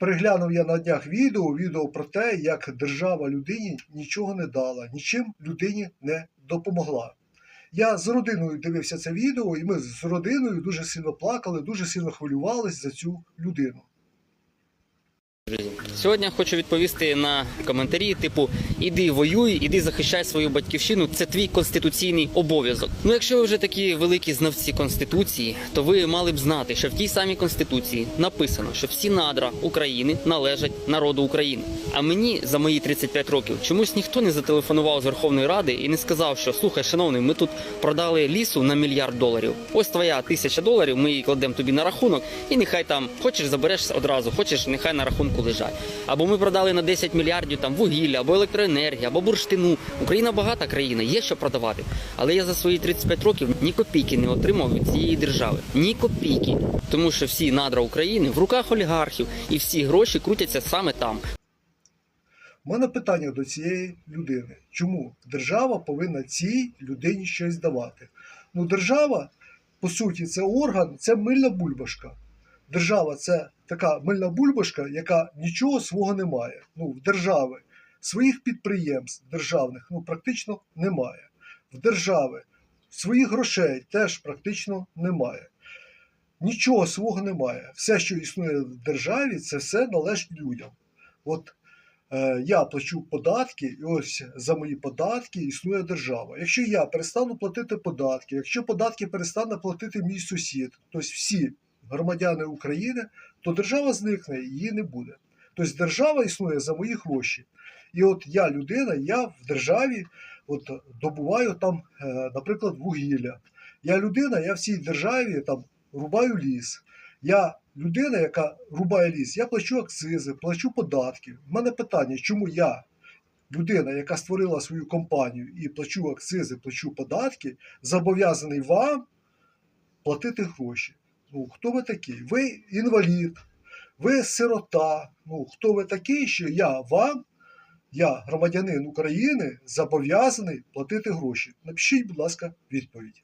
переглянув я на днях відео, відео про те, як держава людині нічого не дала, нічим людині не допомогла. Я з родиною дивився це відео, і ми з родиною дуже сильно плакали, дуже сильно хвилювались за цю людину. Сьогодні хочу відповісти на коментарі, типу іди воюй, іди захищай свою батьківщину. Це твій конституційний обов'язок. Ну, якщо ви вже такі великі знавці конституції, то ви мали б знати, що в тій самій конституції написано, що всі надра України належать народу України. А мені за мої 35 років чомусь ніхто не зателефонував з Верховної Ради і не сказав, що слухай, шановний, ми тут продали лісу на мільярд доларів. Ось твоя тисяча доларів. Ми її кладемо тобі на рахунок, і нехай там хочеш забереш одразу, хочеш, нехай на рахунку лежать. Або ми продали на 10 мільярдів там вугілля, або електроенергія, або бурштину. Україна багата країна, є що продавати. Але я за свої 35 років ні копійки не отримав від цієї держави. Ні копійки. Тому що всі надра України в руках олігархів, і всі гроші крутяться саме там. У мене питання до цієї людини. Чому держава повинна цій людині щось давати? Ну, держава, по суті, це орган, це мильна бульбашка. Держава це така мильна бульбашка, яка нічого свого не має. Ну, в держави своїх підприємств державних ну, практично немає. В держави своїх грошей теж практично немає. Нічого свого немає. Все, що існує в державі, це все належить людям. От е, я плачу податки, і ось за мої податки існує держава. Якщо я перестану платити податки, якщо податки перестане платити мій сусід, тобто всі громадяни України, то держава зникне, її не буде. Тобто держава існує за мої гроші. І от я людина, я в державі от, добуваю там, е, наприклад, вугілля. Я людина, я в цій державі там рубаю ліс. Я людина, яка рубає ліс, я плачу акцизи, плачу податки. У мене питання, чому я, людина, яка створила свою компанію і плачу акцизи, плачу податки, зобов'язаний вам платити гроші. Ну, хто ви такий? Ви інвалід, ви сирота. Ну, хто ви такий, що я вам, я, громадянин України, зобов'язаний платити гроші? Напишіть, будь ласка, відповідь.